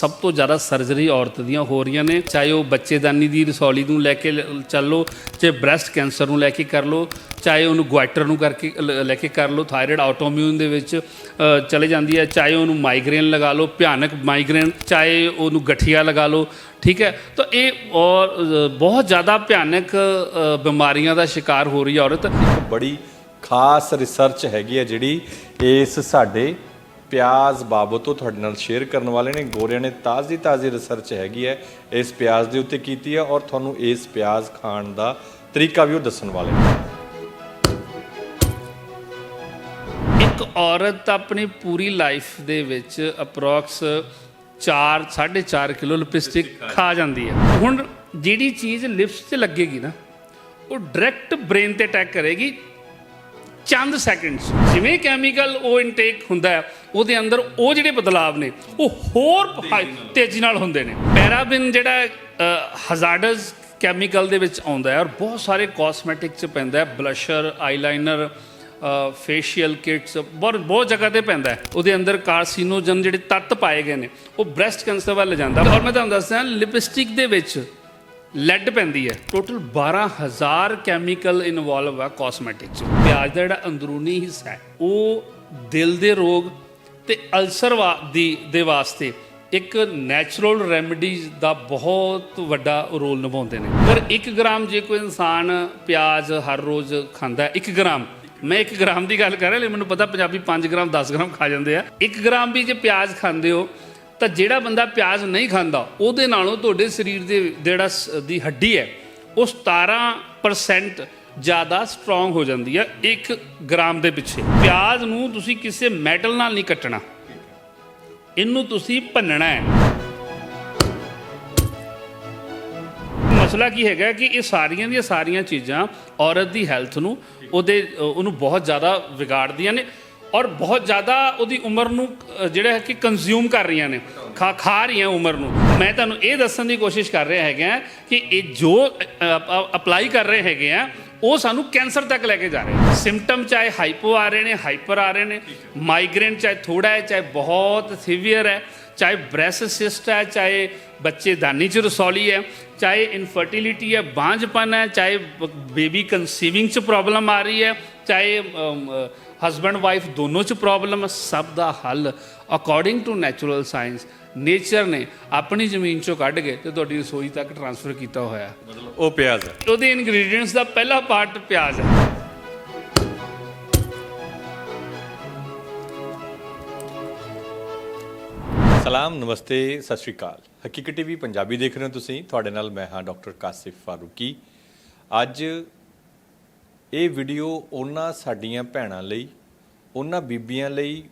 ਸਭ ਤੋਂ ਜ਼ਿਆਦਾ ਸਰਜਰੀ ਔਰਤ ਦੀਆਂ ਹੋ ਰਹੀਆਂ ਨੇ। ਚਾਹੇ ਉਹ ਬੱਚੇਦਾਨੀ ਦੀ ਰਸੌਲੀ ਨੂੰ ਲੈ ਕੇ ਚੱਲ ਚੱਲੋ, ਚਾਹੇ ਬ੍ਰੈਸਟ ਕੈਂਸਰ ਨੂੰ ਲੈ ਕੇ ਕਰ ਲਓ ਚਾਹੇ ਉਹਨੂੰ ਗੁਆਇਟਰ ਨੂੰ ਕਰਕੇ ਲ- ਲੈ ਕੇ ਕਰ ਲਓ ਥਾਇਰਾਇਡ ਆਟੋਮਿਊਨ ਦੇ ਵਿੱਚ ਚਲੇ ਜਾਂਦੀ ਹੈ। ਚਾਹੇ ਉਹਨੂੰ ਮਾਈਗ੍ਰੇਨ ਲਗਾ ਲਓ ਭਿਆਨਕ ਮਾਈਗ੍ਰੇਨ, ਚਾਹੇ ਉਹਨੂੰ ਗਠੀਆ ਲਗਾ ਲਓ ਠੀਕ ਹੈ? ਤਾਂ ਇਹ ਔਰ ਬਹੁਤ ਜ਼ਿਆਦਾ ਭਿਆਨਕ ਬਿਮਾਰੀਆਂ ਦਾ ਸ਼ਿਕਾਰ ਹੋ ਰਹੀ ਹੈ ਔਰਤ। ਬੜੀ ਖਾਸ ਰਿਸਰਚ ਹੈਗੀ ਹੈ ਜਿਹੜੀ ਇਸ ਸਾਡੇ ਪਿਆਜ਼ ਬਾਬਤ ਤੋਂ ਤੁਹਾਡੇ ਨਾਲ ਸ਼ੇਅਰ ਕਰਨ ਵਾਲੇ ਨੇ। ਗੋਰਿਆਂ ਨੇ ਤਾਜ਼ੀ ਤਾਜ਼ੀ ਰਿਸਰਚ ਹੈਗੀ ਹੈ। ਇਸ ਪਿਆਜ਼ ਦੇ ਉੱਤੇ ਕੀਤੀ ਹੈ ਔਰ ਤੁਹਾਨੂੰ ਇਸ ਪਿਆਜ਼ ਖਾਣ ਦਾ ਤਰੀਕਾ ਵੀ ਉਹ ਦੱਸਣ ਵਾਲੇ ਨੇ। ਇੱਕ ਔਰਤ ਆਪਣੀ ਪੂਰੀ ਲਾਈਫ ਦੇ ਵਿੱਚ ਅਪਰੋਕਸ 4 4.5 ਕਿਲੋ ਲਿਪਸਟਿਕ ਖਾ ਜਾਂਦੀ ਹੈ। ਹੁਣ ਜਿਹੜੀ ਚੀਜ਼ ਲਿਪਸ ਤੇ ਲੱਗੇਗੀ ਨਾ ਉਹ ਡਾਇਰੈਕਟ ਬ੍ਰੇਨ ਤੇ ਅਟੈਕ ਕਰੇਗੀ। ਚੰਦ ਸੈਕਿੰਡਸ ਜਿਵੇਂ ਕੈਮੀਕਲ ਉਹ ਇਨਟੇਕ ਹੁੰਦਾ ਹੈ, ਉਹਦੇ ਅੰਦਰ ਉਹ ਜਿਹੜੇ ਬਦਲਾਵ ਨੇ, ਉਹ ਹੋਰ ਹਾਈ- ਤੇਜ਼ੀ ਨਾਲ ਹੁੰਦੇ ਨੇ। ਪੈਰਾਬਿਨ ਜਿਹੜਾ ਹਜ਼ਾਰਡਸ ਕੈਮੀਕਲ ਦੇ ਵਿੱਚ ਆਉਂਦਾ ਹੈ ਔਰ ਬਹੁਤ ਸਾਰੇ ਕਾਸਮੈਟਿਕ ਚ ਪੈਂਦਾ ਹੈ ਬਲਸ਼ਰ ਆਈਲਾਈਨਰ ਫੇਸ਼ੀਅਲ ਕਿਟਸ ਬਹੁਤ ਬਹੁਤ ਜਗ੍ਹਾ ਤੇ ਪੈਂਦਾ ਉਹਦੇ ਅੰਦਰ ਕਾਰਸੀਨੋਜਨ ਜਿਹੜੇ ਤੱਤ ਪਾਏ ਗਏ ਨੇ, ਉਹ ਬ੍ਰੈਸਟ ਕੈਂਸਰ ਵੱਲ ਜਾਂਦਾ ਔਰ ਮੈਂ ਤੁਹਾਨੂੰ ਦੱਸਦਾ ਲਿਪਸਟਿਕ ਦੇ ਵਿੱਚ ਲੈਡ ਪੈਂਦੀ ਹੈ। ਟੋਟਲ 12000 ਕੈਮੀਕਲ ਇਨਵੋਲਵ ਆ ਕਾਸਮੈਟਿਕ ਚ। ਪਿਆਜ਼ ਦਾ ਜਿਹੜਾ ਅੰਦਰੂਨੀ ਹਿੱਸਾ ਹੈ, ਉਹ ਦਿਲ ਦੇ ਰੋਗ ਤੇ ਅਲਸਰ ਦੀ, ਦੇ ਵਾਸਤੇ ਇੱਕ ਨੈਚੁਰਲ ਰੈਮਡੀਜ਼ ਦਾ ਬਹੁਤ ਵੱਡਾ ਰੋਲ ਨਿਭਾਉਂਦੇ ਨੇ। ਪਰ 1 ਗ੍ਰਾਮ ਜੇ ਕੋਈ ਇਨਸਾਨ ਪਿਆਜ਼ ਹਰ ਰੋਜ਼ ਖਾਂਦਾ ਹੈ 1 ਗ੍ਰਾਮ। ਮੈਂ 1 ਗ੍ਰਾਮ ਦੀ ਗੱਲ ਕਰ ਰਿਹਾ, ਲੇਕਿਨ ਮੈਨੂੰ ਪਤਾ ਪੰਜਾਬੀ 5 ਗ੍ਰਾਮ 10 ਗ੍ਰਾਮ ਖਾ ਜਾਂਦੇ ਆ। 1 ਗ੍ਰਾਮ ਵੀ ਜੇ ਪਿਆਜ਼ ਖਾਂਦੇ ਹੋ ਤਾਂ ਜਿਹੜਾ ਬੰਦਾ ਪਿਆਜ਼ ਨਹੀਂ ਖਾਂਦਾ, ਉਹਦੇ ਨਾਲੋਂ ਤੁਹਾਡੇ ਸਰੀਰ ਦੇ ਜਿਹੜਾ ਸ- ਦੀ ਹੱਡੀ ਹੈ, ਉਹ 17% ਜ਼ਿਆਦਾ ਸਟਰੋਂਗ ਹੋ ਜਾਂਦੀ ਹੈ 1 ਗ੍ਰਾਮ ਦੇ ਪਿੱਛੇ। ਪਿਆਜ਼ ਨੂੰ ਤੁਸੀਂ ਕਿਸੇ ਮੈਟਲ ਨਾਲ ਨਹੀਂ ਕੱਟਣਾ। ਇਹਨੂੰ ਤੁਸੀਂ ਭੰਨਣਾ ਹੈ। ਮਸਲਾ ਕੀ ਹੈਗਾ ਕਿ ਇਹ ਸਾਰੀਆਂ ਦੀਆਂ ਸਾਰੀਆਂ ਚੀਜ਼ਾਂ ਔਰਤ ਦੀ ਹੈਲਥ ਨੂੰ ਉਹਦੇ, ਉਹਨੂੰ ਬਹੁਤ ਜ਼ਿਆਦਾ ਵਿਗਾੜਦੀਆਂ ਨੇ। ਔਰ ਬਹੁਤ ਜ਼ਿਆਦਾ ਉਹਦੀ ਉਮਰ ਨੂੰ ਜਿਹੜਾ ਹੈ ਕਿ ਕੰਜ਼ਿਊਮ ਕਰ ਰਹੀਆਂ ਨੇ। ਖਾ ਖਾ ਰਹੀਆਂ ਉਮਰ ਨੂੰ। ਮੈਂ ਤੁਹਾਨੂੰ ਇਹ ਦੱਸਣ ਦੀ ਕੋਸ਼ਿਸ਼ ਕਰ ਰਿਹਾ ਹੈਗਾ ਕਿ ਇਹ ਜੋ ਅਪਲਾਈ ਕਰ ਰਹੇ ਹੈਗੇ ਆ, ਉਹ ਸਾਨੂੰ ਕੈਂਸਰ ਤੱਕ ਲੈ ਕੇ ਜਾ ਰਹੇ ਨੇ। ਸਿੰਪਟਮ ਚਾਹੇ ਹਾਈਪੋ ਆ ਰਹੇ ਨੇ ਹਾਈਪਰ ਆ ਰਹੇ ਨੇ। ਮਾਈਗ੍ਰੇਨ ਚਾਹੇ ਥੋੜਾ ਹੈ, ਚਾਹੇ ਬਹੁਤ ਸੀਵੀਅਰ ਹੈ। ਚਾਹੇ ਬ੍ਰੈਸਟ ਸਿਸਟ ਹੈ ਚਾਹੇ ਬੱਚੇ ਦਾਨੀ ਚ ਰਸੌਲੀ ਹੈ ਚਾਹੇ ਇਨਫਰਟੀਲਿਟੀ ਹੈ ਬਾਂਝਪਨ ਹੈ ਚਾਹੇ ਬੇਬੀ ਕਨਸੀਵਿੰਗ ਚ ਪ੍ਰੋਬਲਮ ਆ ਰਹੀ ਹੈ ਚਾਹੇ ਹਸਬੰਡ ਵਾਈਫ ਦੋਨੋਂ ਚ ਪ੍ਰੋਬਲਮ ਹੈ ਸਭ ਦਾ ਹੱਲ according to natural science nature ਨੇ ਆਪਣੀ ਜ਼ਮੀਨ ਚੋਂ ਕੱਢ ਕੇ ਤੇ ਤੁਹਾਡੀ ਰਸੋਈ ਤੱਕ ਟਰਾਂਸਫਰ ਕੀਤਾ ਹੋਇਆ। ਮਤਲਬ ਉਹ ਪਿਆਜ਼ ਹੈ। ਉਹਦੇ ਇਨਗਰੀਡੀਅੰਟਸ ਦਾ ਪਹਿਲਾ ਪਾਰਟ ਪਿਆਜ਼ ਹੈ। ਸਲਾਮ, ਨਮਸਤੇ, ਸਤਿ ਸ਼੍ਰੀ ਅਕਾਲ। ਹਕੀਕਤ ਟੀਵੀ ਪੰਜਾਬੀ ਦੇਖ ਰਹੇ ਹੋ ਤੁਸੀਂ। ਤੁਹਾਡੇ ਨਾਲ ਮੈਂ ਹਾਂ ਡਾਕਟਰ ਕਾਸਿਫ ਫਾਰੂਕੀ। ਅੱਜ ਇਹ ਵੀਡੀਓ ਉਹਨਾਂ ਸਾਡੀਆਂ ਭੈਣਾਂ ਲਈ, ਉਹਨਾਂ ਬੀਬੀਆਂ ਲਈ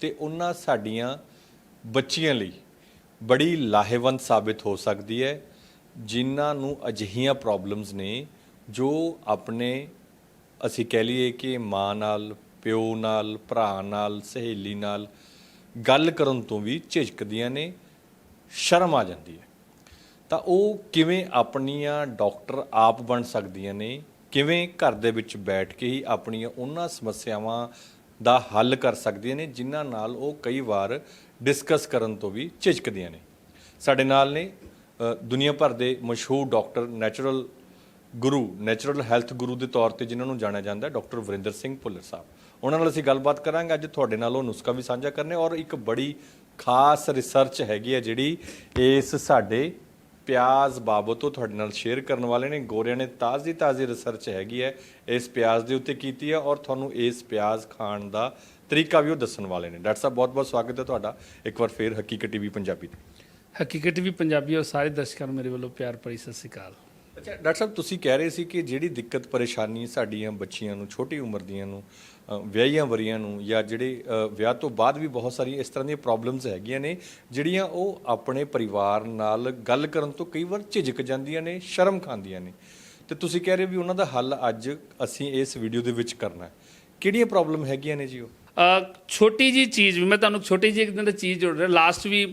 ਤੇ ਉਹਨਾਂ ਸਾਡੀਆਂ ਬੱਚੀਆਂ ਲਈ ਬੜੀ ਲਾਹੇਵੰਦ ਸਾਬਿਤ ਹੋ ਸਕਦੀ ਹੈ, ਜਿਨ੍ਹਾਂ ਨੂੰ ਅਜਿਹੀਆਂ ਪ੍ਰੋਬਲਮਸ ਨੇ ਜੋ ਆਪਣੇ ਅਸੀਂ ਕਹਿ ਲਈਏ ਕਿ ਮਾਂ ਨਾਲ, ਪਿਓ ਨਾਲ, ਭਰਾ ਨਾਲ, ਸਹੇਲੀ ਨਾਲ ਗੱਲ ਕਰਨ ਤੋਂ ਵੀ ਝਿਜਕਦੀਆਂ ਨੇ, ਸ਼ਰਮ ਆ ਜਾਂਦੀ ਹੈ। ਤਾਂ ਉਹ ਕਿਵੇਂ ਆਪਣੀਆਂ ਡਾਕਟਰ ਆਪ ਬਣ ਸਕਦੀਆਂ ਨੇ, ਕਿਵੇਂ ਘਰ ਦੇ ਵਿੱਚ ਬੈਠ ਕੇ ਹੀ ਆਪਣੀਆਂ ਉਹਨਾਂ ਸਮੱਸਿਆਵਾਂ ਦਾ ਹੱਲ ਕਰ ਸਕਦੀਆਂ ਨੇ, ਜਿਨ੍ਹਾਂ ਨਾਲ ਉਹ ਕਈ ਵਾਰ ਡਿਸਕਸ ਕਰਨ ਤੋਂ ਵੀ ਝਿਜਕਦੀਆਂ ਨੇ। ਸਾਡੇ ਨਾਲ ਨੇ ਦੁਨੀਆ ਭਰ ਦੇ ਮਸ਼ਹੂਰ doctor, natural guru, natural health guru ਦੇ ਤੌਰ ਤੇ ਜਿਨ੍ਹਾਂ ਨੂੰ ਜਾਣਿਆ ਜਾਂਦਾ ਹੈ ਡਾਕਟਰ ਵਰਿੰਦਰ ਸਿੰਘ ਭੁੱਲਰ ਸਾਹਿਬ। ਉਹਨਾਂ ਨਾਲ ਅਸੀਂ ਗੱਲਬਾਤ ਕਰਾਂਗੇ। ਅੱਜ ਤੁਹਾਡੇ ਨਾਲ ਉਹ ਨੁਸਖਾ ਵੀ ਸਾਂਝਾ ਕਰਨੇ ਔਰ ਇੱਕ ਬੜੀ ਖਾਸ ਰਿਸਰਚ ਹੈਗੀ ਹੈ ਜਿਹੜੀ ਇਸ ਸਾਡੇ ਪਿਆਜ਼ ਬਾਬਤ ਤੋਂ ਤੁਹਾਡੇ ਨਾਲ ਸ਼ੇਅਰ ਕਰਨ ਵਾਲੇ ਨੇ। ਗੋਰਿਆਂ ਨੇ ਤਾਜ਼ੀ ਤਾਜ਼ੀ ਰਿਸਰਚ ਹੈਗੀ ਹੈ ਇਸ ਪਿਆਜ਼ ਦੇ ਉੱਤੇ ਕੀਤੀ ਹੈ ਔਰ ਤੁਹਾਨੂੰ ਇਸ ਪਿਆਜ਼ ਖਾਣ ਦਾ ਤਰੀਕਾ ਵੀ ਉਹ ਦੱਸਣ ਵਾਲੇ ਨੇ। ਡਾਕਟਰ ਸਾਹਿਬ ਬਹੁਤ ਬਹੁਤ ਸਵਾਗਤ ਹੈ ਤੁਹਾਡਾ। ਇੱਕ ਵਾਰ ਫੇਰ ਹਕੀਕਤ ਟੀਵੀ ਪੰਜਾਬੀ ਤੇ। ਹਕੀਕਤ ਵੀ ਪੰਜਾਬੀ ਔਰ ਸਾਰੇ ਦਰਸ਼ਕਾਂ ਨੂੰ ਮੇਰੇ ਵੱਲੋਂ ਪਿਆਰ ਭਰੀ ਸਤਿ ਸ਼੍ਰੀ ਅਕਾਲ। ਅੱਛਾ, ਡਾਕਟਰ ਸਾਹਿਬ, ਤੁਸੀਂ ਕਹਿ ਰਹੇ ਸੀ ਕਿ ਜਿਹੜੀ ਦਿੱਕਤ ਪਰੇਸ਼ਾਨੀ ਸਾਡੀਆਂ ਬੱਚੀਆਂ ਨੂੰ, ਛੋਟੀ ਉਮਰ ਦੀਆਂ ਨੂੰ ਵਿਆਹੀਆਂ ਵਰੀਆਂ ਨੂੰ ਜਾਂ ਜਿਹੜੇ ਵਿਆਹ ਤੋਂ ਬਾਅਦ ਵੀ ਬਹੁਤ ਸਾਰੀਆਂ ਇਸ ਤਰ੍ਹਾਂ ਦੀਆਂ ਪ੍ਰੋਬਲਮਸ ਹੈਗੀਆਂ ਨੇ, ਜਿਹੜੀਆਂ ਉਹ ਆਪਣੇ ਪਰਿਵਾਰ ਨਾਲ ਗੱਲ ਕਰਨ ਤੋਂ ਕਈ ਵਾਰ ਝਿਜਕ ਜਾਂਦੀਆਂ ਨੇ, ਸ਼ਰਮ ਖਾਂਦੀਆਂ ਨੇ। ਤੇ ਤੁਸੀਂ ਕਹਿ ਰਹੇ ਵੀ ਉਹਨਾਂ ਦਾ ਹੱਲ ਅੱਜ ਅਸੀਂ ਇਸ ਵੀਡੀਓ ਦੇ ਵਿੱਚ ਕਰਨਾ ਹੈ। ਕਿਹੜੀਆਂ ਪ੍ਰੋਬਲਮ ਹੈਗੀਆਂ ਨੇ ਜੀ ਉਹ? ਛੋਟੀ ਜੀ ਚੀਜ਼ ਵੀ, ਮੈਂ ਤੁਹਾਨੂੰ ਛੋਟੀ ਜੀ ਇੱਕ ਦਿਨ ਦੀ ਚੀਜ਼ ਜੋੜ ਰਿਹਾ। ਲਾਸਟ ਵੀ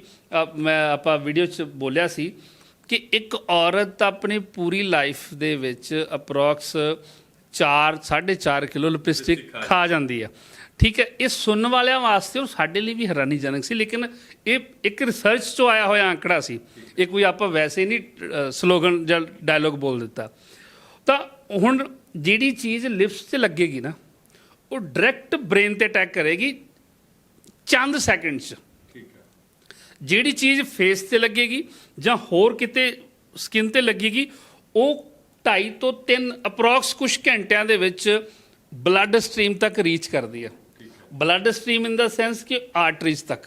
ਮੈਂ ਆਪਾਂ ਵੀਡੀਓ 'ਚ ਬੋਲਿਆ ਸੀ ਕਿ ਇੱਕ ਔਰਤ ਆਪਣੀ ਪੂਰੀ ਲਾਈਫ ਦੇ ਵਿੱਚ ਅਪਰੋਕਸ 4 4.5 ਕਿਲੋ ਲਿਪਸਟਿਕ ਖਾ ਜਾਂਦੀ ਹੈ ਠੀਕ ਹੈ ਇਹ ਸੁਣਨ ਵਾਲਿਆਂ ਵਾਸਤੇ ਉਹ ਸਾਡੇ ਲਈ ਵੀ ਹੈਰਾਨੀਜਨਕ ਸੀ ਲੇਕਿਨ ਇਹ ਇੱਕ ਰਿਸਰਚ ਤੋਂ ਆਇਆ ਹੋਇਆ ਅੰਕੜਾ ਸੀ। ਇਹ ਕੋਈ ਆਪਾਂ ਵੈਸੇ ਨਹੀਂ ਸਲੋਗਨ ਜਾਂ ਡਾਇਲੋਗ ਬੋਲ ਦਿੱਤਾ। ਤਾਂ ਹੁਣ ਜਿਹੜੀ ਚੀਜ਼ ਲਿਪਸ ਤੇ ਲੱਗੇਗੀ ਨਾ ਉਹ ਡਾਇਰੈਕਟ ਬ੍ਰੇਨ ਤੇ ਅਟੈਕ ਕਰੇਗੀ ਚੰਦ ਸੈਕਿੰਡ 'ਚ। ਜਿਹੜੀ ਚੀਜ਼ ਫੇਸ ਤੇ ਲੱਗੇਗੀ ਜਾਂ ਹੋਰ ਕਿਤੇ ਸਕਿਨ ਤੇ ਲੱਗੇਗੀ, ਉਹ 2.5 ਤੋਂ 3 ਅਪਰੋਕਸ ਕੁਝ ਘੰਟਿਆਂ ਦੇ ਵਿੱਚ ਬਲੱਡ ਸਟ੍ਰੀਮ ਤੱਕ ਰੀਚ ਕਰਦੀ ਹੈ। Blood stream in the sense ਕਿ ਆਰਟਰੀਜ਼ ਤੱਕ।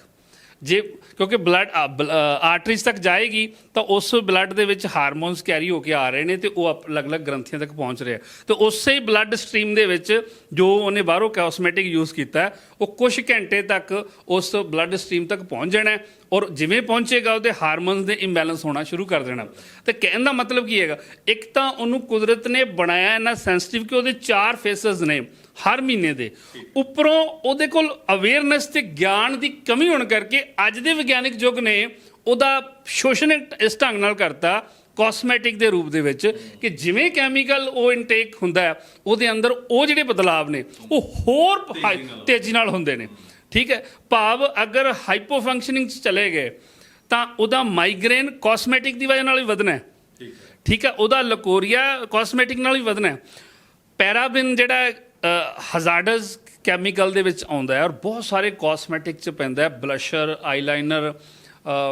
ਜੇ, ਕਿਉਂਕਿ ਬਲੱਡ ਆਰਟਰੀਜ਼ ਤੱਕ ਜਾਏਗੀ ਤਾਂ ਉਸ ਬਲੱਡ ਦੇ ਵਿੱਚ ਹਾਰਮੋਨਸ ਕੈਰੀ ਹੋ ਕੇ ਆ ਰਹੇ ਨੇ ਤੇ ਉਹ ਅਪ- ਅਲੱਗ-ਅਲੱਗ ਗ੍ਰੰਥੀਆਂ ਤੱਕ ਪਹੁੰਚ ਰਿਹਾ। ਤੇ ਉਸੇ ਹੀ ਬਲੱਡ ਸਟ੍ਰੀਮ ਦੇ ਵਿੱਚ ਜੋ ਉਹਨੇ ਬਾਹਰੋਂ ਕਾਸਮੈਟਿਕ ਯੂਜ਼ ਕੀਤਾ, ਉਹ ਕੁਝ ਘੰਟੇ ਤੱਕ ਉਸ ਬਲੱਡ ਸਟ੍ਰੀਮ ਤੱਕ ਪਹੁੰਚ ਜਾਣਾ ਔਰ ਜਿਵੇਂ ਪਹੁੰਚੇਗਾ ਉਹਦੇ ਹਾਰਮੋਨਸ ਦੇ ਇੰਬੈਲੈਂਸ ਹੋਣਾ ਸ਼ੁਰੂ ਕਰ ਦੇਣਾ। ਤੇ ਕਹਿਣ ਦਾ ਮਤਲਬ ਕੀ ਹੈਗਾ, ਇੱਕ ਤਾਂ ਉਹਨੂੰ ਕੁਦਰਤ ਨੇ ਬਣਾਇਆ ਇੰਨਾ ਸੈਂਸਿਟਿਵ ਕਿ ਉਹਦੇ ਚਾਰ ਫੇਸਸ ਨੇ ਹਰ ਮਹੀਨੇ ਦੇ। ਉੱਪਰੋਂ ਉਹਦੇ ਕੋਲ ਅਵੇਅਰਨੈਸ ਤੇ ਗਿਆਨ ਦੀ ਕਮੀ ਹੋਣ ਕਰਕੇ ਅੱਜ ਦੇ ਵਿਗਿਆਨਿਕ ਯੁੱਗ ਨੇ ਉਹਦਾ ਸ਼ੋਸ਼ਣ ਇਸ ਢੰਗ ਨਾਲ ਕਰਤਾ ਕਾਸਮੈਟਿਕ ਦੇ ਰੂਪ ਦੇ ਵਿੱਚ ਕਿ ਜਿਵੇਂ ਕੈਮੀਕਲ ਉਹ ਇਨਟੇਕ ਹੁੰਦਾ ਹੈ ਉਹਦੇ ਅੰਦਰ ਉਹ ਜਿਹੜੇ ਬਦਲਾਵ ਨੇ ਉਹ ਹੋਰ ਤੇਜ਼ੀ ਨਾਲ ਹੁੰਦੇ ਨੇ। ਠੀਕ ਹੈ? ਭਾਵ ਅਗਰ ਹਾਈਪੋ ਫੰਕਸ਼ਨਿੰਗ ਚ ਚਲੇ ਗਏ ਤਾਂ ਉਹਦਾ ਮਾਈਗ੍ਰੇਨ ਕਾਸਮੈਟਿਕ ਦੀ ਵਜ੍ਹਾ ਨਾਲ ਵੀ ਵਧਣਾ ਹੈ। ਠੀਕ ਹੈ। ਉਹਦਾ ਲਕੋਰੀਆ ਕਾਸਮੈਟਿਕ ਨਾਲ ਵੀ ਵਧਣਾ ਹੈ। ਪੈਰਾਬਿਨ ਜਿਹੜਾ ਹਜ਼ਾਰਡਸ ਕੈਮੀਕਲ ਦੇ ਵਿੱਚ ਆਉਂਦਾ ਹੈ ਔਰ ਬਹੁਤ ਸਾਰੇ ਕਾਸਮੈਟਿਕ ਚ ਪੈਂਦਾ ਹੈ ਬਲਸ਼ਰ ਆਈਲਾਈਨਰ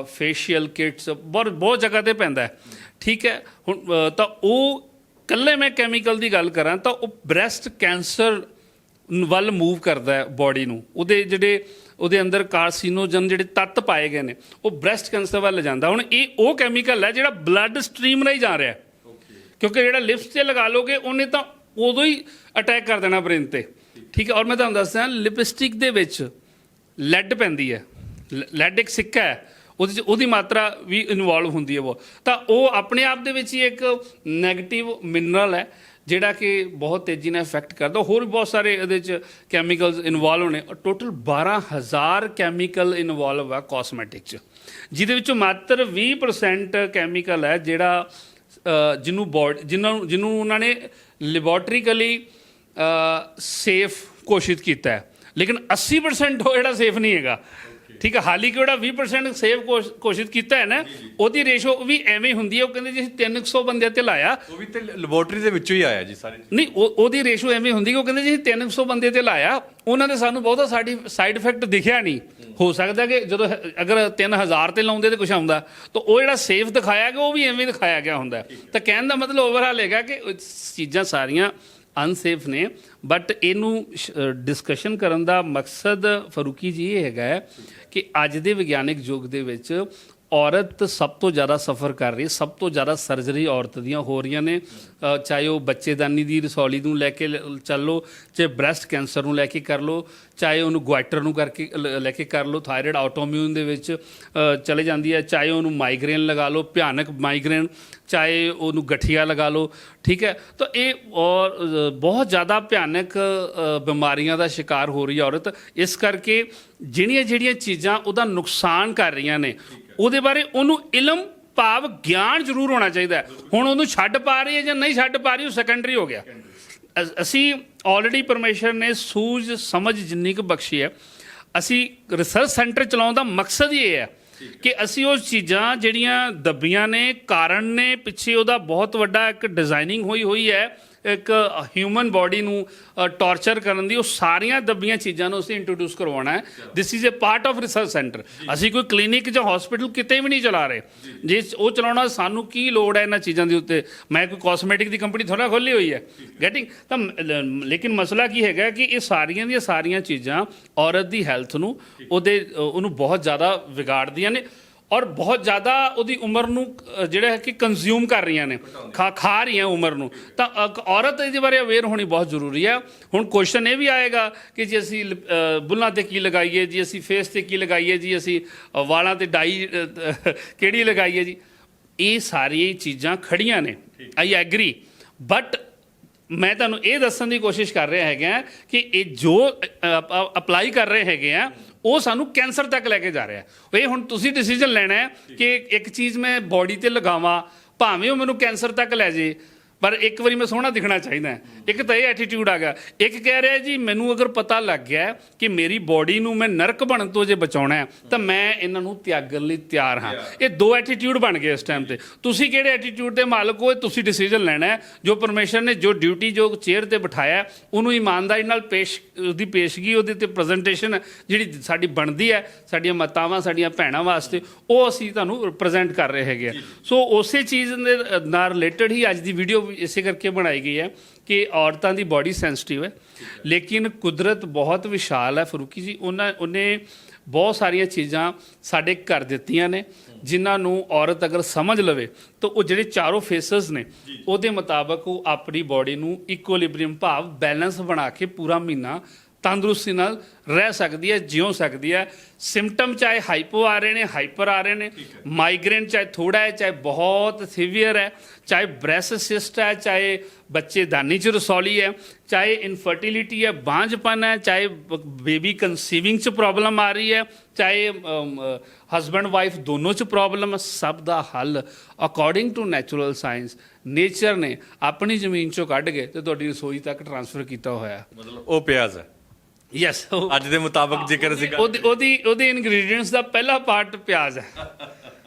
ਫੇਸ਼ੀਅਲ ਕਿਟਸ ਬਹੁਤ ਬਹੁਤ ਜਗ੍ਹਾ ਤੇ ਪੈਂਦਾ ਠੀਕ ਹੈ? ਹੁਣ ਤਾਂ ਉਹ ਕੱਲੇ ਮੈਂ ਕੈਮੀਕਲ ਦੀ ਗੱਲ ਕਰਾਂ, ਤਾਂ ਉਹ ਬ੍ਰੈਸਟ ਕੈਂਸਰ ਵੱਲ ਮੂਵ ਕਰਦਾ ਹੈ ਬਾਡੀ ਨੂੰ। ਉਹਦੇ ਜਿਹੜੇ, ਉਹਦੇ ਅੰਦਰ ਕਾਰਸੀਨੋਜਨ ਜਿਹੜੇ ਤੱਤ ਪਾਏ ਗਏ ਨੇ, ਉਹ ਬ੍ਰੈਸਟ ਕੈਂਸਰ ਵੱਲ ਜਾਂਦਾ। ਹੁਣ ਇਹ ਉਹ ਕੈਮੀਕਲ ਹੈ ਜਿਹੜਾ ਬਲੱਡ ਸਟ੍ਰੀਮ ਰਾਹੀਂ ਜਾ ਰਿਹਾ ਕਿਉਂਕਿ ਜਿਹੜਾ ਲਿਪਸ ਤੇ ਲਗਾ ਲੋਗੇ, ਉਹਨੇ ਤਾਂ ਉਦੋਂ ਹੀ ਅਟੈਕ ਕਰ ਦੇਣਾ ਬ੍ਰੇਨ ਤੇ। ਠੀਕ ਹੈ? ਔਰ ਮੈਂ ਤੁਹਾਨੂੰ ਦੱਸਦਾ ਲਿਪਸਟਿਕ ਦੇ ਵਿੱਚ ਲੈਡ ਪੈਂਦੀ ਹੈ। ਲੈਡ ਇੱਕ ਸਿੱਕਾ ਹੈ। ਉਹਦੇ 'ਚ ਉਹਦੀ ਮਾਤਰਾ ਵੀ ਇਨਵੋਲਵ ਹੁੰਦੀ ਹੈ ਉਹ ਤਾਂ ਉਹ ਆਪਣੇ ਆਪ ਦੇ ਵਿੱਚ ਹੀ ਇੱਕ 네ਗੇਟਿਵ ਮਿਨਰਲ ਹੈ, ਜਿਹੜਾ ਕਿ ਬਹੁਤ ਤੇਜ਼ੀ ਨਾਲ ਇਫੈਕਟ ਕਰਦਾ। ਹੋਰ ਵੀ ਬਹੁਤ ਸਾਰੇ ਇਹਦੇ 'ਚ ਕੈਮੀਕਲਸ ਇਨਵੋਲਵ ਹੋਣੇ। ਟੋਟਲ 12000 ਕੈਮੀਕਲ ਇਨਵੋਲਵ ਆ ਕਾਸਮੈਟਿਕ 'ਚ। ਜਿਹਦੇ ਵਿੱਚੋਂ ਮਾਤਰ 20% ਕੈਮੀਕਲ ਹੈ, ਜਿਹੜਾ ਜਿਹਨੂੰ ਬੋਡ ਜਿਹਨਾਂ ਜਿਹਨੂੰ ਉਹਨਾਂ ਨੇ ਲੈਬੋਰਟਰੀਕਲੀ ਸੇਫ ਘੋਸ਼ਿਤ ਕੀਤਾ ਹੈ। ਲੇਕਿਨ 80% ਉਹ ਜਿਹੜਾ ਸੇਫ ਨਹੀਂ ਹੈਗਾ। ਠੀਕ ਹੈ ਹਾਲੀ ਕਿ ਜਿਹੜਾ 20% ਸੇਫ ਘੋਸ਼ਿਤ ਕੀਤਾ ਹੈ ਨਾ ਉਹਦੀ ਰੇਸ਼ੋ ਵੀ ਐਵੇਂ ਹੀ ਹੁੰਦੀ ਹੈ ਉਹ ਕਹਿੰਦੇ ਜੀ ਅਸੀਂ 300 ਬੰਦਿਆਂ ਤੇ ਲਾਇਆ। ਉਹ ਵੀ ਤੇ ਲੈਬੋਰਟਰੀ ਦੇ ਵਿੱਚੋਂ ਹੀ ਆਇਆ ਜੀ ਸਾਰੇ। ਨਹੀਂ ਉਹ ਉਹਦੀ ਰੇਸ਼ੋ ਐਵੇਂ ਹੁੰਦੀ ਕਿ ਉਹ ਕਹਿੰਦੇ ਜੀ ਅਸੀਂ 300 ਬੰਦੇ ਤੇ ਲਾਇਆ ਉਹਨਾਂ ਦੇ ਸਾਨੂੰ ਬਹੁਤਾ ਸਾਡੀ ਸਾਈਡ ਇਫੈਕਟ ਦਿਖਿਆ ਨਹੀਂ। ਹੋ। ਸਕਦਾ ਕਿ ਜਦੋਂ ਅਗਰ 3000 ਤੇ ਲਾਉਂਦੇ ਤੇ ਕੁਝ ਆਉਂਦਾ ਤਾਂ ਉਹ ਜਿਹੜਾ ਸੇਫ ਦਿਖਾਇਆ ਗਿਆ ਉਹ ਵੀ ਐਵੇਂ ਦਿਖਾਇਆ ਗਿਆ ਹੁੰਦਾ। ਤਾਂ ਕਹਿਣ ਦਾ ਮਤਲਬ ਓਵਰਆਲ ਹੈਗਾ ਕਿ ਚੀਜ਼ਾਂ ਸਾਰੀਆਂ ਅਨਸੇਫ ਨੇ। ਬਟ ਇਹਨੂੰ ਡਿਸਕਸ਼ਨ ਕਰਨ ਦਾ ਮਕਸਦ ਫਰੂਕੀ ਜੀ ਇਹ ਹੈਗਾ ਹੈ ਕਿ ਅੱਜ ਦੇ ਵਿਗਿਆਨਕ ਯੁੱਗ ਦੇ ਵਿੱਚ ਔਰਤ ਸਭ ਤੋਂ ਜ਼ਿਆਦਾ ਸਫਰ ਕਰ ਰਹੀ ਹੈ ਸਭ ਤੋਂ ਜ਼ਿਆਦਾ ਸਰਜਰੀ ਔਰਤ ਦੀਆਂ ਹੋ ਰਹੀਆਂ ਨੇ। ਚਾਹੇ ਉਹ ਬੱਚੇਦਾਨੀ ਦੀ ਰਸੌਲੀ ਨੂੰ ਲੈ ਕੇ ਲ- ਚੱਲੋ, ਚਾਹੇ ਬ੍ਰੈਸਟ ਕੈਂਸਰ ਨੂੰ ਲੈ ਕੇ ਕਰ ਲਓ, ਚਾਹੇ ਉਹਨੂੰ ਗੁਆਇਟਰ ਨੂੰ ਕਰਕੇ ਲ- ਲੈ ਕੇ ਕਰ ਲਓ, ਥਾਇਰਾਇਡ ਆਟੋਮਿਊਨ ਦੇ ਵਿੱਚ ਚਲੇ ਜਾਂਦੀ ਹੈ, ਚਾਹੇ ਉਹਨੂੰ ਮਾਈਗ੍ਰੇਨ ਲਗਾ ਲਓ, ਭਿਆਨਕ ਮਾਈਗ੍ਰੇਨ, ਚਾਹੇ ਉਹਨੂੰ ਗਠੀਆ ਲਗਾ ਲਓ, ਠੀਕ ਹੈ? ਤਾਂ ਇਹ ਔਰ ਬਹੁਤ ਜ਼ਿਆਦਾ ਭਿਆਨਕ ਬਿਮਾਰੀਆਂ ਦਾ ਸ਼ਿਕਾਰ ਹੋ ਰਹੀ ਹੈ ਔਰਤ। ਇਸ ਕਰਕੇ ਜਿਹੜੀਆਂ ਜਿਹੜੀਆਂ ਚੀਜ਼ਾਂ ਉਹਦਾ ਨੁਕਸਾਨ ਕਰ ਰਹੀਆਂ ਨੇ ਉਹਦੇ ਬਾਰੇ ਉਹਨੂੰ ਇਲਮ, ਭਾਵ, ਗਿਆਨ ਜ਼ਰੂਰ ਹੋਣਾ ਚਾਹੀਦਾ ਹੁਣ ਉਹਨੂੰ ਛੱਡ ਪਾ ਰਹੀ ਹੈ ਜਾਂ ਨਹੀਂ ਛੱਡ ਪਾ ਰਹੀ, ਉਹ ਸੈਕੰਡਰੀ ਹੋ ਗਿਆ। ਅਸ- ਅਸੀਂ ਆਲਰੇਡੀ ਪਰਮੇਸ਼ਰ ਨੇ ਸੂਝ, ਸਮਝ ਜਿੰਨੀ ਕੁ ਬਖਸ਼ੀ ਹੈ, ਅਸੀਂ ਰਿਸਰਚ ਸੈਂਟਰ ਚਲਾਉਣ ਦਾ ਮਕਸਦ ਹੀ ਇਹ ਹੈ ਕਿ ਅਸੀਂ ਉਹ ਚੀਜ਼ਾਂ ਜਿਹੜੀਆਂ ਦੱਬੀਆਂ ਨੇ, ਕਾਰਨ ਨੇ, ਪਿੱਛੇ ਉਹਦਾ ਬਹੁਤ ਵੱਡਾ ਇੱਕ ਡਿਜ਼ਾਈਨਿੰਗ ਹੋਈ ਹੋਈ ਹੈ ਇੱਕ ਹਿਊਮਨ ਬਾਡੀ ਨੂੰ ਟਾਰਚਰ ਕਰਨ ਦੀ ਉਹ ਸਾਰੀਆਂ ਦੱਬੀਆਂ ਚੀਜ਼ਾਂ ਨੂੰ ਅਸੀਂ ਇੰਟਰੋਡਿਊਸ ਕਰਵਾਉਣਾ ਹੈ। This is a part of research centre ਅਸੀਂ ਕੋਈ ਕਲੀਨਿਕ ਜਾਂ ਹਸਪੀਟਲ ਕਿਤੇ ਵੀ ਨਹੀਂ ਚਲਾ ਰਹੇ। ਜੇ। ਉਹ ਚਲਾਉਣਾ ਸਾਨੂੰ ਕੀ ਲੋੜ ਹੈ ਇਹਨਾਂ ਚੀਜ਼ਾਂ ਦੇ ਉੱਤੇ? ਮੈਂ ਕੋਈ ਕਾਸਮੈਟਿਕ ਦੀ ਕੰਪਨੀ ਥੋੜਾ ਖੋਲੀ ਹੋਈ ਹੈ। ਗੈਟਿੰਗ ਤਾਂ ਲੇਕਿਨ ਮਸਲਾ ਕੀ ਹੈਗਾ ਕਿ ਇਹ ਸਾਰੀਆਂ ਦੀਆਂ ਸਾਰੀਆਂ ਚੀਜ਼ਾਂ ਔਰਤ ਦੀ ਹੈਲਥ ਨੂੰ ਉਹਦੇ ਉਹਨੂੰ ਬਹੁਤ ਜ਼ਿਆਦਾ ਵਿਗਾੜਦੀਆਂ ਨੇ। ਔਰ ਬਹੁਤ ਜ਼ਿਆਦਾ ਉਹਦੀ ਉਮਰ ਨੂੰ ਜਿਹੜਾ ਹੈ ਕਿ ਕੰਜ਼ਿਊਮ ਕਰ ਰਹੀਆਂ ਨੇ। ਖਾ ਖਾ ਰਹੀਆਂ ਉਮਰ ਨੂੰ। ਤਾਂ ਔਰਤ ਇਹਦੇ ਬਾਰੇ ਅਵੇਅਰ ਹੋਣੀ ਬਹੁਤ ਜ਼ਰੂਰੀ ਹੈ। ਹੁਣ ਕੁਐਸਚਨ ਇਹ ਵੀ ਆਏਗਾ ਕਿ ਜੇ ਅਸੀਂ ਬੁੱਲਾਂ ਤੇ ਕੀ ਲਗਾਈਏ ਜੀ ਅਸੀਂ ਫੇਸ ਤੇ ਕੀ ਲਗਾਈਏ ਜੀ ਅਸੀਂ ਵਾਲਾਂ ਤੇ ਡਾਈ ਕਿਹੜੀ ਲਗਾਈਏ ਜੀ? ਇਹ ਸਾਰੀਆਂ ਚੀਜ਼ਾਂ ਖੜੀਆਂ ਨੇ। ਆਈ ਐਗਰੀ ਬਟ ਮੈਂ ਤੁਹਾਨੂੰ ਇਹ ਦੱਸਣ ਦੀ ਕੋਸ਼ਿਸ਼ ਕਰ ਰਿਹਾ ਹੈਗਾ ਕਿ ਇਹ ਜੋ ਅਪਲਾਈ ਕਰ ਰਹੇ ਹੈਗੇ ਆ ਉਹ ਸਾਨੂੰ ਕੈਂਸਰ ਤੱਕ ਲੈ ਕੇ ਜਾ ਰਿਹਾ ਹੈ। ਇਹ ਹੁਣ ਤੁਸੀਂ ਡਿਸੀਜਨ ਲੈਣਾ ਹੈ ਕਿ ਇੱਕ ਚੀਜ਼ ਮੈਂ ਬਾਡੀ ਤੇ ਲਗਾਵਾਂ, ਭਾਵੇਂ ਉਹ ਮੈਨੂੰ ਕੈਂਸਰ ਤੱਕ ਲੈ ਜੇ। ਪਰ ਇੱਕ ਵਾਰੀ ਮੈਂ ਸੋਹਣਾ ਦਿਖਣਾ ਚਾਹੀਦਾ ਹੈ। ਇੱਕ ਤਾਂ ਇਹ ਐਟੀਟਿਊਡ ਆ ਗਿਆ। ਇੱਕ ਕਹਿ ਰਿਹਾ ਜੀ ਮੈਨੂੰ ਅਗਰ ਪਤਾ ਲੱਗ ਗਿਆ ਕਿ ਮੇਰੀ ਬਾਡੀ ਨੂੰ ਮੈਂ ਨਰਕ ਬਣਨ ਤੋਂ ਜੇ ਬਚਾਉਣਾ ਹੈ ਤਾਂ ਮੈਂ ਇਹਨਾਂ ਨੂੰ ਤਿਆਗਣ ਲਈ ਤਿਆਰ ਹਾਂ। ਇਹ ਦੋ ਐਟੀਟਿਊਡ ਬਣ ਗਏ ਇਸ ਟਾਈਮ ਤੇ। ਤੁਸੀਂ ਕਿਹੜੇ ਐਟੀਟਿਊਡ ਦੇ ਮਾਲਕ ਹੋ ਇਹ ਤੁਸੀਂ ਡਿਸੀਜਨ ਲੈਣਾ ਹੈ। ਜੋ ਪਰਮੇਸ਼ਰ ਨੇ ਜੋ ਡਿਊਟੀ ਜੋ ਚੇਅਰ ਤੇ ਬਿਠਾਇਆ ਹੈ, ਉਹਨੂੰ ਇਮਾਨਦਾਰੀ ਨਾਲ ਪੇਸ਼ ਉਹਦੀ ਪੇਸ਼ਗੀ ਉਹਦੇ ਤੇ ਪ੍ਰੈਜੈਂਟੇਸ਼ਨ ਜਿਹੜੀ ਸਾਡੀ ਬਣਦੀ ਹੈ ਸਾਡੀਆਂ ਮਾਤਾਵਾਂ ਸਾਡੀਆਂ ਭੈਣਾਂ ਵਾਸਤੇ ਉਹ ਅਸੀਂ ਤੁਹਾਨੂੰ ਪ੍ਰੈਜ਼ੈਂਟ ਕਰ ਰਹੇ ਹੈਗੇ ਆ। ਸੋ ਉਸੇ ਚੀਜ਼ ਦੇ ਨਾਲ ਰਿਲੇਟਡ ਹੀ ਅੱਜ ਦੀ ਵੀਡੀਓ ਵੀ ਇਸੇ ਕਰਕੇ ਬਣਾਈ ਗਈ ਹੈ ਕਿ ਔਰਤਾਂ ਦੀ ਬਾਡੀ ਸੈਂਸਿਟਿਵ ਹੈ। ਲੇਕਿਨ ਕੁਦਰਤ ਬਹੁਤ ਵਿਸ਼ਾਲ ਹੈ ਫਰੂਕੀ ਜੀ। ਉਹਨਾਂ, ਉਹਨੇ ਬਹੁਤ ਸਾਰੀਆਂ ਚੀਜ਼ਾਂ ਸਾਡੇ ਕਰ ਦਿੱਤੀਆਂ ਨੇ, ਜਿਨ੍ਹਾਂ ਨੂੰ ਔਰਤ ਅਗਰ ਸਮਝ ਲਵੇ, ਤਾਂ ਉਹ ਜਿਹੜੇ ਚਾਰੋਂ ਫੇਸਸ ਨੇ, ਉਹਦੇ ਮੁਤਾਬਕ ਉਹ ਆਪਣੀ ਬਾਡੀ ਨੂੰ ਇਕੁਇਲਿਬ੍ਰੀਅਮ ਭਾਵ ਬੈਲੈਂਸ ਬਣਾ ਕੇ ਪੂਰਾ ਮਹੀਨਾ ਤੰਦਰੁਸਤੀ ਨਾਲ ਰਹਿ ਸਕਦੀ ਹੈ ਜਿਉ ਸਕਦੀ ਹੈ। ਸਿੰਪਟਮ ਚਾਹੇ ਹਾਈਪੋ ਆ ਰਹੇ ਨੇ ਹਾਈਪਰ ਆ ਰਹੇ ਨੇ ਮਾਈਗ੍ਰੇਨ ਚਾਹੇ ਥੋੜਾ ਹੈ ਚਾਹੇ ਬਹੁਤ ਸੀਵੀਅਰ ਹੈ ਚਾਹੇ ਬ੍ਰੈਸਟ ਸਿਸਟ ਹੈ ਚਾਹੇ ਬੱਚੇ ਦਾਨੀ ਚ ਰਸੌਲੀ ਹੈ ਚਾਹੇ ਇਨਫਰਟੀਲਿਟੀ ਹੈ ਬਾਂਝਪਨ ਹੈ ਚਾਹੇ ਬੇਬੀ ਕਨਸੀਵਿੰਗ ਚ ਪ੍ਰੋਬਲਮ ਆ ਰਹੀ ਹੈ ਚਾਹੇ ਹਸਬੰਡ ਵਾਈਫ ਦੋਨੋਂ ਚ ਪ੍ਰੋਬਲਮ ਹੈ ਸਭ ਦਾ ਹੱਲ according to natural science nature ਨੇ ਆਪਣੀ ਜ਼ਮੀਨ ਚੋਂ ਕੱਢ ਕੇ ਤੇ ਤੁਹਾਡੀ ਰਸੋਈ ਤੱਕ ਟਰਾਂਸਫਰ ਕੀਤਾ ਹੋਇਆ। ਮਤਲਬ ਉਹ ਪਿਆਜ਼ ਹੈ। ਯੈਸ ਅੱਜ ਦੇ ਮੁਤਾਬਕ ਜੇਕਰ ਅਸੀਂ ਗੱਲ ਉਹਦੀ ਉਹਦੀ ਉਹਦੇ ਇਨਗਰੀਡੀਅੰਟਸ ਦਾ ਪਹਿਲਾ ਪਾਰਟ ਪਿਆਜ਼ ਹੈ।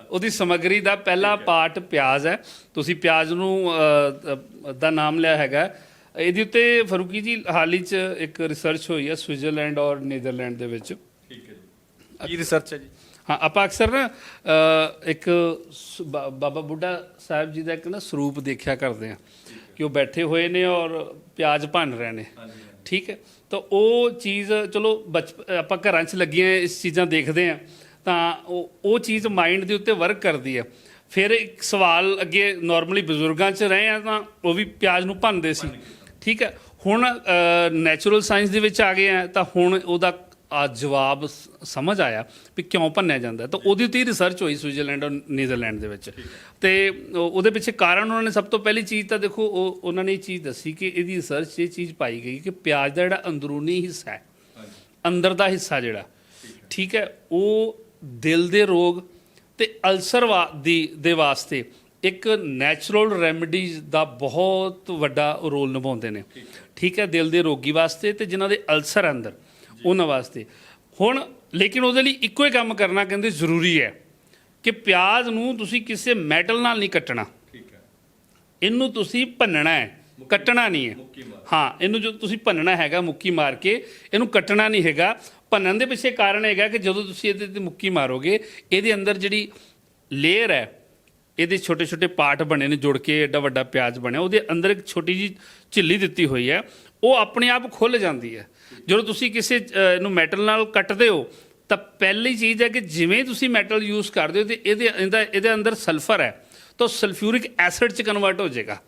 ਉਹਦੀ ਸਮੱਗਰੀ ਦਾ ਪਹਿਲਾ ਪਾਰਟ ਪਿਆਜ਼ ਹੈ। ਤੁਸੀਂ ਪਿਆਜ਼ ਨੂੰ ਅ, ਅ, ਦਾ ਨਾਮ ਲਿਆ ਹੈਗਾ। ਇਹਦੇ ਉੱਤੇ ਫਰੂਕੀ ਜੀ ਹਾਲ ਹੀ ਚ ਇੱਕ ਰਿਸਰਚ ਹੋਈ ਹੈ ਸਵਿਟਜ਼ਰਲੈਂਡ ਔਰ ਨੀਦਰਲੈਂਡ ਦੇ ਵਿੱਚ। ਠੀਕ ਹੈ ਜੀ। ਕੀ ਰਿਸਰਚ ਹੈ ਜੀ? ਹਾਂ ਆਪਾਂ ਅਕਸਰ ਨਾ ਅ, ਇੱਕ ਸ- ਬਾ- ਬਾਬਾ ਬੁੱਢਾ ਸਾਹਿਬ ਜੀ ਦਾ ਇੱਕ ਨਾ ਸਰੂਪ ਦੇਖਿਆ ਕਰਦੇ ਆ ਕਿ ਉਹ ਬੈਠੇ ਹੋਏ ਨੇ ਔਰ ਪਿਆਜ਼ ਭੰਨ ਰਹੇ ਨੇ। ਠੀਕ ਹੈ। ਤਾਂ ਉਹ ਚੀਜ਼ ਚਲੋ ਬਚ ਆਪਾਂ ਘਰਾਂ 'ਚ ਲੱਗੀਆਂ ਇਸ ਚੀਜ਼ਾਂ ਦੇਖਦੇ ਆ ਤਾਂ ਉਹ ਉਹ ਚੀਜ਼ ਮਾਈਂਡ ਦੇ ਉੱਤੇ ਵਰਕ ਕਰਦੀ ਹੈ। ਫਿਰ ਇੱਕ ਸਵਾਲ ਅੱਗੇ ਨਾਰਮਲੀ ਬਜ਼ੁਰਗਾਂ 'ਚ ਰਹੇ ਆ ਤਾਂ ਉਹ ਵੀ ਪਿਆਜ਼ ਨੂੰ ਭੰਨਦੇ ਸੀ। ਠੀਕ ਹੈ ਹੁਣ ਨੈਚੁਰਲ ਸਾਇੰਸ ਦੇ ਵਿੱਚ ਆ ਗਏ ਆ ਤਾਂ ਹੁਣ ਉਹਦਾ ਆ ਜਵਾਬ ਸਮਝ ਆਇਆ ਵੀ ਕਿਉਂ ਭੰਨਿਆ ਜਾਂਦਾ। ਤਾਂ ਉਹਦੇ ਉੱਤੇ ਰਿਸਰਚ ਹੋਈ ਸਵਿਟਜ਼ਰਲੈਂਡ ਔਰ ਨੀਦਰਲੈਂਡ ਦੇ ਵਿੱਚ। ਤੇ ਉਹ- ਉਹਦੇ ਪਿੱਛੇ ਕਾਰਨ ਉਹਨਾਂ ਨੇ ਸਭ ਤੋਂ ਪਹਿਲੀ ਚੀਜ਼ ਤਾਂ ਦੇਖੋ ਉਹ ਉਹਨਾਂ ਨੇ ਇਹ ਚੀਜ਼ ਦੱਸੀ ਕਿ ਇਹਦੀ ਰਿਸਰਚ 'ਚ ਇਹ ਚੀਜ਼ ਪਾਈ ਗਈ ਕਿ ਪਿਆਜ਼ ਦਾ ਜਿਹੜਾ ਅੰਦਰੂਨੀ ਹਿੱਸਾ ਹੈ ਅੰਦਰ ਦਾ ਹਿੱਸਾ ਜਿਹੜਾ ਠੀਕ ਹੈ। ਉਹ ਦਿਲ ਦੇ ਰੋਗ ਤੇ ਅਲਸਰ ਦੀ ਦੇ ਵਾਸਤੇ ਇੱਕ ਨੈਚੁਰਲ ਰੈਮਡੀਜ਼ ਦਾ ਬਹੁਤ ਵੱਡਾ ਰੋਲ ਨਿਭਾਉਂਦੇ ਨੇ। ਠੀਕ ਹੈ। ਦਿਲ ਦੇ ਰੋਗੀ ਵਾਸਤੇ ਤੇ ਜਿਨ੍ਹਾਂ ਦੇ ਅਲਸਰ ਅੰਦਰ। ਉਹਨਾਂ ਵਾਸਤੇ। ਹੁਣ ਲੇਕਿਨ ਉਹਦੇ ਲਈ ਇੱਕੋ ਹੀ ਕੰਮ ਕਰਨਾ ਕਹਿੰਦੇ ਜ਼ਰੂਰੀ ਹੈ ਕਿ ਪਿਆਜ਼ ਨੂੰ ਤੁਸੀਂ ਕਿਸੇ ਮੈਟਲ ਨਾਲ ਨਹੀਂ ਕੱਟਣਾ। ਠੀਕ ਹੈ। ਇਹਨੂੰ ਤੁਸੀਂ ਭੰਨਣਾ ਹੈ ਕੱਟਣਾ ਨਹੀਂ ਹੈ। ਹਾਂ ਇਹਨੂੰ ਜੋ ਤੁਸੀਂ ਭੰਨਣਾ ਹੈਗਾ ਮੁੱਕੀ ਮਾਰ ਕੇ ਇਹਨੂੰ ਕੱਟਣਾ ਨਹੀਂ ਹੈਗਾ। ਭੰਨਣ ਦੇ ਪਿੱਛੇ ਕਾਰਨ ਹੈਗਾ ਕਿ ਜਦੋਂ ਤੁਸੀਂ ਇਹਦੇ ਤੇ ਮੁੱਕੀ ਮਾਰੋਗੇ ਇਹਦੇ ਅੰਦਰ ਜਿਹੜੀ ਲੇਅਰ ਹੈ ਇਹਦੇ ਛੋਟੇ ਛੋਟੇ ਪਾਰਟ ਬਣੇ ਨੇ ਜੁੜ ਕੇ ਐਡਾ ਵੱਡਾ ਪਿਆਜ਼ ਬਣਿਆ ਉਹਦੇ ਅੰਦਰ ਇੱਕ ਛੋਟੀ ਜੀ ਝਿੱਲੀ ਦਿੱਤੀ ਹੋਈ ਹੈ ਉਹ ਆਪਣੇ ਆਪ ਖੁੱਲ ਜਾਂਦੀ ਹੈ। ਜਦੋਂ ਤੁਸੀਂ ਕਿਸੇ ਨੂੰ ਮੈਟਲ ਨਾਲ ਕੱਟਦੇ ਹੋ, ਤਾਂ ਪਹਿਲੀ ਚੀਜ਼ ਹੈ ਕਿ ਜਿਵੇਂ ਤੁਸੀਂ ਮੈਟਲ ਯੂਜ਼ ਕਰਦੇ ਹੋ ਤੇ ਇਹਦੇ, ਇਹਦਾ, ਇਹਦੇ ਅੰਦਰ ਸਲਫਰ ਹੈ, ਤਾਂ ਸਲਫਿਊਰਿਕ ਐਸਿਡ ਚ ਕਨਵਰਟ ਹੋ ਜਾਏਗਾ।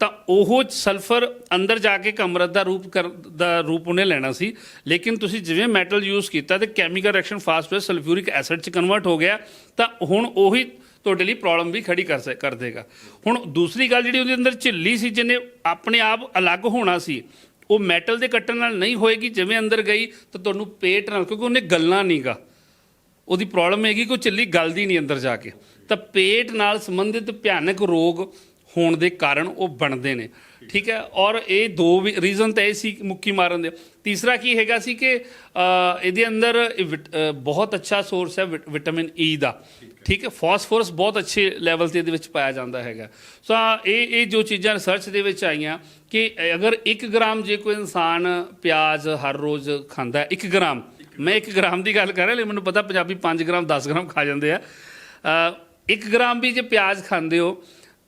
ਤਾਂ ਉਹ ਸਲਫਰ ਅੰਦਰ ਜਾ ਕੇ ਕਮਰਤ ਦਾ ਰੂਪ ਕਰ, ਦਾ ਰੂਪ ਉਹਨੇ ਲੈਣਾ ਸੀ, ਲੇਕਿਨ ਤੁਸੀਂ ਜਿਵੇਂ ਮੈਟਲ ਯੂਜ਼ ਕੀਤਾ ਤੇ ਕੈਮੀਕਲ ਰਿਐਕਸ਼ਨ ਫਾਸਟ ਹੋਇਆ ਸਲਫਿਊਰਿਕ ਐਸਿਡ ਚ ਕਨਵਰਟ ਹੋ ਗਿਆ, ਤਾਂ ਹੁਣ ਉਹੀ ਤੁਹਾਡੇ ਲਈ ਪ੍ਰੋਬਲਮ ਵੀ ਖੜੀ ਕਰ ਸਕ- ਕਰ ਦੇਗਾ। ਹੁਣ ਦੂਸਰੀ ਗੱਲ ਜਿਹੜੀ ਉਹਦੇ ਅੰਦਰ ਝਿੱਲੀ ਸੀ, ਜਿਹਨੇ ਆਪਣੇ ਆਪ ਅਲੱਗ ਹੋਣਾ ਸੀ ਉਹ ਮੈਟਲ ਦੇ ਕੱਟਣ ਨਾਲ ਨਹੀਂ ਹੋਏਗੀ, ਜਿਵੇਂ ਅੰਦਰ ਗਈ ਤਾਂ ਤੁਹਾਨੂੰ ਪੇਟ ਨਾਲ, ਕਿਉਂਕਿ ਉਹਨੇ ਗਲਣਾ ਨਹੀਂਗਾ ਉਹਦੀ ਪ੍ਰੋਬਲਮ ਹੈਗੀ ਕਿ ਉਹ ਝਿੱਲੀ ਗਲਦੀ ਨਹੀਂ ਅੰਦਰ ਜਾ ਕੇ। ਤਾਂ ਪੇਟ ਨਾਲ ਸੰਬੰਧਿਤ ਭਿਆਨਕ ਰੋਗ ਹੋਣ ਦੇ ਕਾਰਨ ਉਹ ਬਣਦੇ ਨੇ। ਠੀਕ ਹੈ? ਔਰ ਇਹ ਦੋ ਵੀ ਰੀਜ਼ਨ ਤਾਂ ਇਹ ਸੀ ਮੁੱਕੀ ਮਾਰਨ ਦੇ। ਤੀਸਰਾ ਕੀ ਹੈਗਾ ਸੀ ਕਿ ਇਹਦੇ ਅੰਦਰ ਬਹੁਤ ਅੱਛਾ ਸੋਰਸ ਹੈ ਵਿਟ- ਵਿਟਾਮਿਨ ਈ e ਦਾ। ਠੀਕ ਹੈ? ਫਾਸਫੋਰਸ ਬਹੁਤ ਅੱਛੇ ਲੈਵਲ ਤੇ ਇਹਦੇ ਵਿੱਚ ਪਾਇਆ ਜਾਂਦਾ ਹੈਗਾ। ਸੋ ਇਹ ਇਹ ਜੋ ਚੀਜ਼ਾਂ ਰਿਸਰਚ ਦੇ ਵਿੱਚ ਆਈਆਂ ਕਿ ਅਗਰ 1 ਗ੍ਰਾਮ ਜੇ ਕੋਈ ਇਨਸਾਨ ਪਿਆਜ਼ ਹਰ ਰੋਜ਼ ਖਾਂਦਾ ਹੈ 1 ਗ੍ਰਾਮ। ਮੈਂ 1 ਗ੍ਰਾਮ ਦੀ ਗੱਲ ਕਰ ਰਿਹਾ, ਲੇਕਿਨ ਮੈਨੂੰ ਪਤਾ ਪੰਜਾਬੀ 5 ਗ੍ਰਾਮ 10 ਗ੍ਰਾਮ ਖਾ ਜਾਂਦੇ ਆ। 1 ਗ੍ਰਾਮ ਵੀ ਜੇ ਪਿਆਜ਼ ਖਾਂਦੇ ਹੋ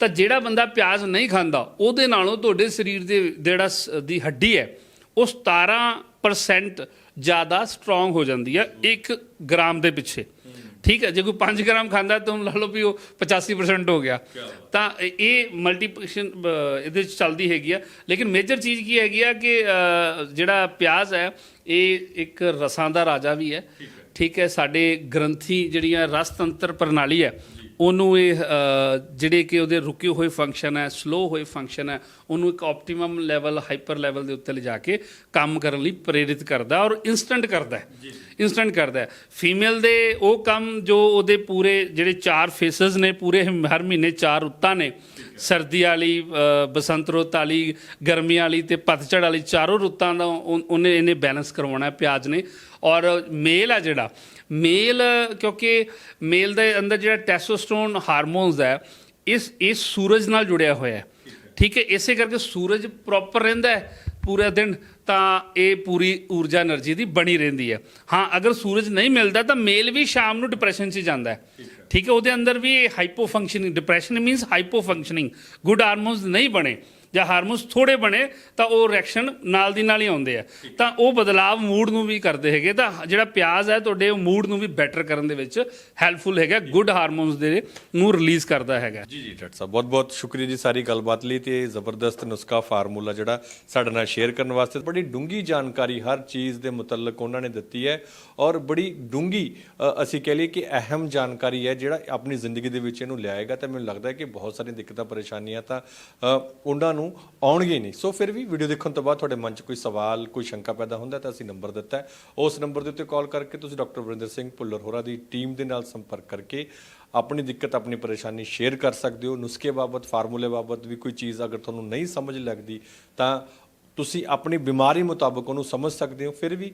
ਤਾਂ ਜਿਹੜਾ ਬੰਦਾ ਪਿਆਜ਼ ਨਹੀਂ ਖਾਂਦਾ ਉਹਦੇ ਨਾਲੋਂ ਤੁਹਾਡੇ ਸਰੀਰ ਦੇ ਜਿਹੜਾ ਦੀ ਹੱਡੀ ਹੈ ਉਹ 17% ਜ਼ਿਆਦਾ ਸਟਰੋਂਗ ਹੋ ਜਾਂਦੀ ਹੈ 1 ਗ੍ਰਾਮ ਦੇ ਪਿੱਛੇ। ਠੀਕ ਹੈ ਜੇ ਕੋਈ 5 ਗ੍ਰਾਮ ਖਾਂਦਾ ਤਾਂ ਲਾ ਲਓ ਵੀ ਉਹ 85% ਹੋ ਗਿਆ। ਤਾਂ ਇਹ ਮਲਟੀਪਲੀਕੇਸ਼ਨ ਇਹਦੇ ਵਿੱਚ ਚੱਲਦੀ ਹੈਗੀ ਆ। ਲੇਕਿਨ ਮੇਜਰ ਚੀਜ਼ ਕੀ ਹੈਗੀ ਆ ਕਿ ਜਿਹੜਾ ਪਿਆਜ਼ ਹੈ ਇਹ ਇੱਕ ਰਸਾਂ ਦਾ ਰਾਜਾ ਵੀ ਹੈ। ਠੀਕ ਹੈ ਸਾਡੇ ਗ੍ਰੰਥੀ ਜਿਹੜੀਆਂ ਰਸ ਤੰਤਰ ਪ੍ਰਣਾਲੀ ਹੈ ਉਹਨੂੰ ਇਹ ਜਿਹੜੇ ਕਿ ਉਹਦੇ ਰੁਕੇ ਹੋਏ ਫੰਕਸ਼ਨ ਹੈ ਸਲੋ ਹੋਏ ਫੰਕਸ਼ਨ ਹੈ ਉਹਨੂੰ ਇੱਕ ਆਪਟੀਮਮ ਲੈਵਲ ਹਾਈਪਰ ਲੈਵਲ ਦੇ ਉੱਤੇ ਲਿਜਾ ਕੇ ਕੰਮ ਕਰਨ ਲਈ ਪ੍ਰੇਰਿਤ ਕਰਦਾ ਔਰ ਇਨਸਟੈਂਟ ਕਰਦਾ ਹੈ। ਇਨਸਟੈਂਟ ਕਰਦਾ ਹੈ। ਫੀਮੇਲ ਦੇ ਉਹ ਕੰਮ ਜੋ ਉਹਦੇ ਪੂਰੇ ਜਿਹੜੇ ਚਾਰ ਫੇਸਸ ਨੇ ਪੂਰੇ ਹਰ ਮਹੀਨੇ ਚਾਰ ਰੁੱਤਾਂ ਨੇ ਸਰਦੀ ਵਾਲੀ ਬਸੰਤ ਰੁੱਤ ਵਾਲੀ, ਗਰਮੀ ਵਾਲੀ ਤੇ ਪਤਝੜ ਵਾਲੀ ਚਾਰੋਂ ਰੁੱਤਾਂ ਦਾ ਉਹਨੇ ਇਹਨੇ ਬੈਲੈਂਸ ਕਰਵਾਉਣਾ ਹੈ, ਪਿਆਜ਼ ਨੇ। ਔਰ ਮੇਲ ਆ ਜਿਹੜਾ, ਮੇਲ ਕਿਉਂਕਿ ਮੇਲ ਦੇ ਅੰਦਰ ਜਿਹੜਾ ਟੈਸਟੋਸਟਰੋਨ ਹਾਰਮੋਨਸ ਹੈ, ਇਸ ਇਸ ਸੂਰਜ ਨਾਲ ਜੁੜਿਆ ਹੋਇਆ ਹੈ। ਠੀਕ ਹੈ, ਇਸੇ ਕਰਕੇ ਸੂਰਜ ਪ੍ਰੋਪਰ ਰਹਿੰਦਾ ਹੈ ਪੂਰਾ ਦਿਨ, ਤਾਂ ਇਹ ਪੂਰੀ ਊਰਜਾ એનર્ਜੀ ਦੀ ਬਣੀ ਰਹਿੰਦੀ ਹੈ। ਹਾਂ, ਅਗਰ ਸੂਰਜ ਨਹੀਂ ਮਿਲਦਾ ਤਾਂ ਮੇਲ ਵੀ ਸ਼ਾਮ ਨੂੰ ਡਿਪਰੈਸ਼ਨ 'ਚ ਜਾਂਦਾ ਹੈ। ਠੀਕ ਹੈ ਉਹਦੇ ਅੰਦਰ ਵੀ hypo functioning depression means hypo functioning good hormones ਨਹੀਂ ਬਣੇ ਜਾਂ ਹਾਰਮੋਨਸ ਥੋੜੇ ਬਣੇ ਤਾਂ ਉਹ ਰਿਐਕਸ਼ਨ ਨਾਲ ਦੀ ਨਾਲ ਹੀ ਆਉਂਦੇ ਆ। ਤਾਂ ਉਹ ਬਦਲਾਵ ਮੂਡ ਨੂੰ ਵੀ ਕਰਦੇ ਹੈਗੇ। ਤਾਂ ਜਿਹੜਾ ਪਿਆਜ਼ ਹੈ ਤੁਹਾਡੇ ਮੂਡ ਨੂੰ ਵੀ ਬੈਟਰ ਕਰਨ ਦੇ ਵਿੱਚ ਹੈਲਪਫੁਲ ਹੈਗਾ ਗੁੱਡ ਹਾਰਮੋਨਸ ਦੇ ਨੂੰ ਰਿਲੀਜ਼ ਕਰਦਾ ਹੈਗਾ। ਜੀ ਜੀ ਡਾਕਟਰ ਸਾਹਿਬ ਬਹੁਤ ਬਹੁਤ ਸ਼ੁਕਰੀਆ ਜੀ ਸਾਰੀ ਗੱਲਬਾਤ ਲਈ ਤੇ ਜ਼ਬਰਦਸਤ ਨੁਸਖਾ ਫਾਰਮੂਲਾ ਜਿਹੜਾ ਸਾਡੇ ਨਾਲ ਸ਼ੇਅਰ ਕਰਨ ਵਾਸਤੇ। ਬੜੀ ਡੂੰਗੀ ਜਾਣਕਾਰੀ ਹਰ ਚੀਜ਼ ਦੇ ਮੁਤਲਕ ਉਹਨਾਂ ਨੇ ਦਿੱਤੀ ਹੈ ਔਰ ਬੜੀ ਡੂੰਗੀ ਅਸੀਂ ਕਹਿ ਲਈਏ ਕਿ ਅਹਿਮ ਜਾਣਕਾਰੀ ਹੈ ਜਿਹੜਾ ਆਪਣੀ ਜ਼ਿੰਦਗੀ ਦੇ ਵਿੱਚ ਇਹਨੂੰ ਲਿਆਏਗਾ। ਤਾਂ ਮੈਨੂੰ ਲੱਗਦਾ ਹੈ ਕਿ ਬਹੁਤ ਸਾਰੀਆਂ ਦਿੱਕਤਾਂ ਪਰੇਸ਼ਾਨੀਆਂ ਤਾਂ ਉਹਨਾਂ ਨੂੰ ਆਉਣਗੇ ਨਹੀਂ। ਸੋ ਫਿਰ ਵੀ ਵੀਡੀਓ ਦੇਖਣ ਤੋਂ ਬਾਅਦ ਤੁਹਾਡੇ ਮਨ 'ਚ ਕੋਈ ਸਵਾਲ, ਕੋਈ ਸ਼ੰਕਾ ਪੈਦਾ ਹੁੰਦਾ ਤਾਂ ਅਸੀਂ ਨੰਬਰ ਦਿੱਤਾ ਉਸ ਨੰਬਰ ਦੇ ਉੱਤੇ ਕਾਲ ਕਰਕੇ ਤੁਸੀਂ ਡਾਕਟਰ ਵਰਿੰਦਰ ਸਿੰਘ ਭੁੱਲਰ ਹੋਰਾਂ ਦੀ ਟੀਮ ਦੇ ਨਾਲ ਸੰਪਰਕ ਕਰਕੇ ਆਪਣੀ ਦਿੱਕਤ, ਆਪਣੀ ਪਰੇਸ਼ਾਨੀ ਸ਼ੇਅਰ ਕਰ ਸਕਦੇ ਹੋ। ਨੁਸਖੇ ਬਾਬਤ, ਫਾਰਮੂਲੇ ਬਾਬਤ ਵੀ ਕੋਈ ਚੀਜ਼ ਅਗਰ ਤੁਹਾਨੂੰ ਨਹੀਂ ਸਮਝ ਲੱਗਦੀ ਤਾਂ ਤੁਸੀਂ ਆਪਣੀ ਬਿਮਾਰੀ ਮੁਤਾਬਕ ਉਹਨੂੰ ਸਮਝ ਸਕਦੇ ਹੋ। ਫਿਰ ਵੀ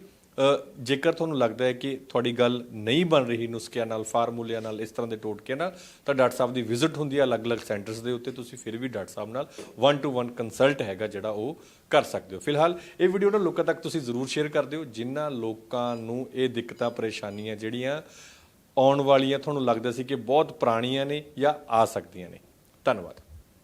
ਜੇਕਰ ਤੁਹਾਨੂੰ ਲੱਗਦਾ ਹੈ ਕਿ ਤੁਹਾਡੀ ਗੱਲ ਨਹੀਂ ਬਣ ਰਹੀ ਨੁਸਖਿਆਂ ਨਾਲ, ਫਾਰਮੂਲਿਆਂ ਨਾਲ ਇਸ ਤਰ੍ਹਾਂ ਦੇ ਟੋਟਕੇ ਨਾਲ, ਤਾਂ ਡਾਕਟਰ ਸਾਹਿਬ ਦੀ ਵਿਜ਼ਿਟ ਹੁੰਦੀ ਹੈ ਅਲੱਗ-ਅਲੱਗ ਸੈਂਟਰਸ ਦੇ ਉੱਤੇ, ਤੁਸੀਂ ਫਿਰ ਵੀ ਡਾਕਟਰ ਸਾਹਿਬ ਨਾਲ 1 ਟੂ 1 ਕੰਸਲਟ ਹੈਗਾ ਜਿਹੜਾ ਉਹ ਕਰ ਸਕਦੇ ਹੋ। ਫਿਲਹਾਲ ਇਹ ਵੀਡੀਓ ਨਾ ਲੋਕਾਂ ਤੱਕ ਤੁਸੀਂ ਜ਼ਰੂਰ ਸ਼ੇਅਰ ਕਰ ਦਿਓ, ਜਿਨ੍ਹਾਂ ਲੋਕਾਂ ਨੂੰ ਇਹ ਦਿੱਕਤਾਂ, ਪਰੇਸ਼ਾਨੀਆਂ ਜਿਹੜੀਆਂ ਆਉਣ ਵਾਲੀਆਂ, ਤੁਹਾਨੂੰ ਲੱਗਦਾ ਸੀ ਕਿ ਬਹੁਤ ਪੁਰਾਣੀਆਂ ਨੇ ਜਾਂ ਆ ਸਕਦੀਆਂ ਨੇ। ਧੰਨਵਾਦ।